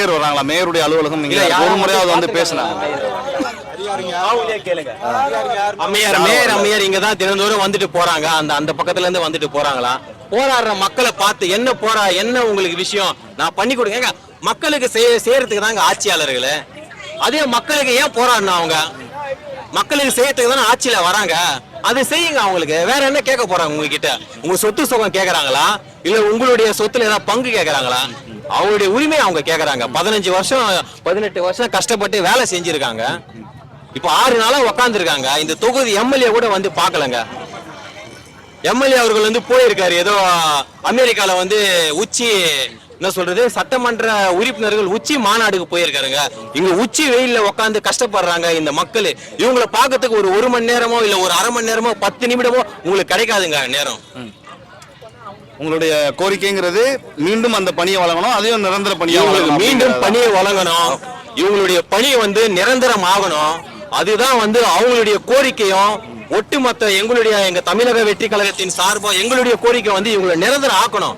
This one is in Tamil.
மேயர் வராங்களா? மேயருடைய அலுவலகம் நீங்க ஒரு முறையாவது வந்து பேசினாங்க அம்மையார் மேயர் அம்மையார் இங்க தான் தினந்தோறும் வந்துட்டு போறாங்க. அந்த அந்த பக்கத்துல இருந்து வந்துட்டு போறாங்களா? போராடுற மக்களை பார்த்து என்ன போரா என்ன உங்களுக்கு விஷயம்? நான் பண்ணி கொடுங்க. மக்களுக்கு செய்ய செய்யறதுக்கு தாங்க ஆட்சியாளர்களே. அதே மக்களுக்கு ஏன் போராடணும் அவங்க? மக்களுக்கு செய்யறதுக்கு தானே ஆட்சியில வராங்க. அது செய்யுங்க அவங்களுக்கு. வேற என்ன கேட்க போறாங்க உங்ககிட்ட? உங்க சொத்து சுகம் கேக்குறாங்களா? இல்ல உங்களுடைய சொத்துல ஏதாவது பங்கு கேக்குறாங்களா? அவங்களுடைய உரிமையை அவங்க கேட்குறாங்க பதினஞ்சு வருஷம் பதினெட்டு வருஷம் கஷ்டப்பட்டு வேலை செஞ்சுருக்காங்க. இப்போ ஆறு நாளாக உக்காந்துருக்காங்க. இந்த தொகுதி எம்எல்ஏ கூட வந்து பார்க்கலங்க எம்எல்ஏ அவர்கள் வந்து போயிருக்காரு. ஏதோ அமெரிக்காவில் வந்து உச்சி என்ன சொல்றது சட்டமன்ற உறுப்பினர்கள் உச்சி மாநாடுக்கு போயிருக்காருங்க. இங்க உச்சி வெயில்ல உட்காந்து கஷ்டப்படுறாங்க இந்த மக்கள். இவங்கள பார்க்கறதுக்கு ஒரு ஒரு மணி நேரமோ இல்ல ஒரு அரை மணி நேரமோ பத்து நிமிடமோ உங்களுக்கு கிடைக்காதுங்க நேரம். உங்களுடைய கோரிக்கைங்கிறது மீண்டும் அந்த பணியை வழங்கணும் அதையும் நிரந்தர பணியா இவங்களுக்கு வழங்கணும் மீண்டும்? பணியை வழங்கணும். இவங்களுடைய பணி வந்து நிரந்தரம் ஆகணும் அதுதான் வந்து அவங்களுடைய கோரிக்கையும் ஒட்டுமொத்த எங்களுடைய எங்க தமிழக வெற்றி கழகத்தின் சார்பா எங்களுடைய கோரிக்கை வந்து இவங்களை நிரந்தரம் ஆக்கணும்.